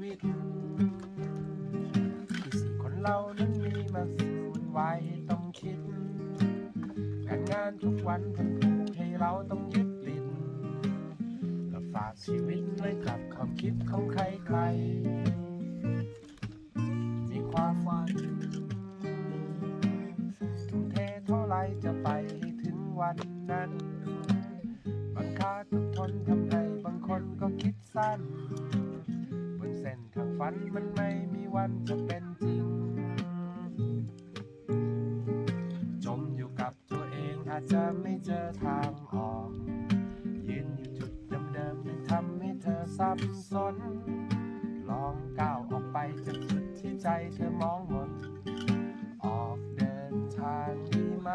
วิต คือสี่คนเรานั้นมีมาสิ่งวัยต้องคิดการงานทุกวันทำผูกให้เราต้องยึดติดและฝากชีวิตไว้กับความคิดของใครใคร มีความฝันทุ่มเทเท่าไรจะไปถึงวันนั้น บางคาต้องทนทำให้บางคนก็คิดสั้น ฝันมันไม่มีวันจะเป็นจริง จมอยู่กับตัวเองอาจจะไม่เจอทางออกยืนอยู่จุดเดิมๆยังทำให้เธอสับสน ลองก้าวออกไปจากจุดที่ใจเธอมองมนออกเดินทางดีไหม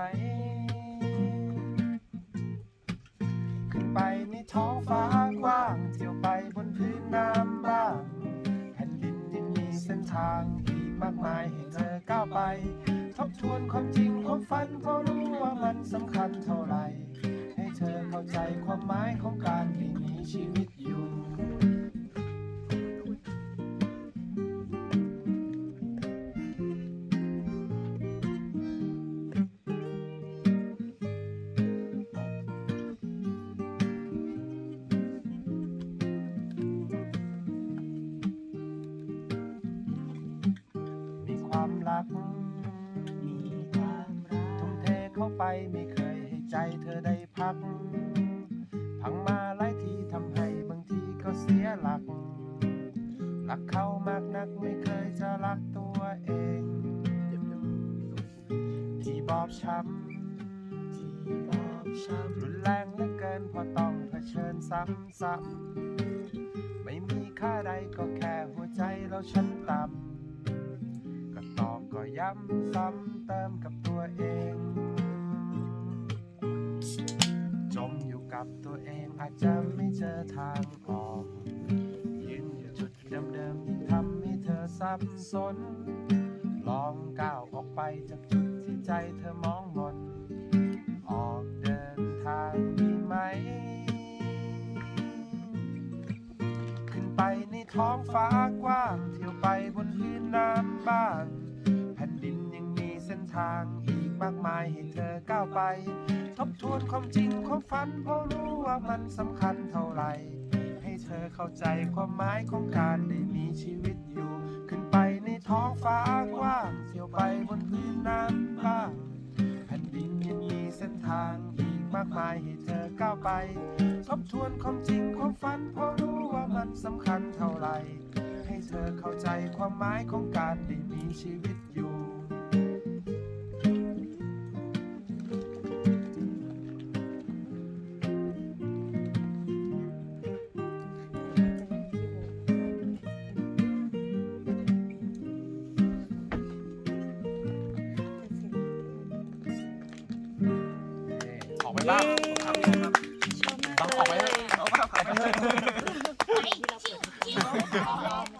ขึ้นไปในท้องฟ้าางอีกมากมายให้เธอก้าวไป ทบทวนความจริงความฝันเพราะรู้ว่ามันสำคัญเท่าไหร่ให้เธอเข้าใจความหมายของการมีชีวิต ก มีความรักทุ่มเทเข้าไปไม่เคยให้ใจเธอได้พัก พังมาหลายทีทำให้บางทีก็เสียหลัก รักเขามากนักไม่เคยจะรักตัวเอง ที่บอบช้ำที่บอบช้ำรุนแรงเหลือเกินพอต้องเผชิญซ้ำๆไม่มีค่าใดก็แค่หัวใจเราฉันต่ำ ย้ำซ้ำเติมกับตัวเอง จมอยู่กับตัวเองอาจจะไม่เจอทางออกยืนอยู่จุดเดิมๆยิ่งทำให้เธอสับสน ลองก้าวออกไปจากจุดที่ใจเธอมองมน ออกเดินทางดีไหม ขึ้นไปในท้องฟ้ากว้าง เที่ยวไปบนพื้นน้ำบ้างางอีกมากมายให้เธอก้าวไป ทบทวนความจริงความฝันเพราะรู้ว่ามันสำคัญเท่าไหร่ ให้เธอเข้าใจความหมายของการได้มีชีวิตอยู่ ขึ้นไปในท้องฟ้ากว้างเที่ยวไปบนพื้นน้ำบ้างแผ่นดินยังมีเส้นทางอีกมากมายให้เธอก้าวไป ทบทวนความจริงความฝันเพราะรู้ว่ามันสำคัญเท่าไหร่ให้เธอเข้าใจความหมายของการได้มีชีวิตอยู่ ออกไปบ้างครับชอบมากต้องออกไปเลเลยยออกไปออกไปเลยไอ้ที่ที่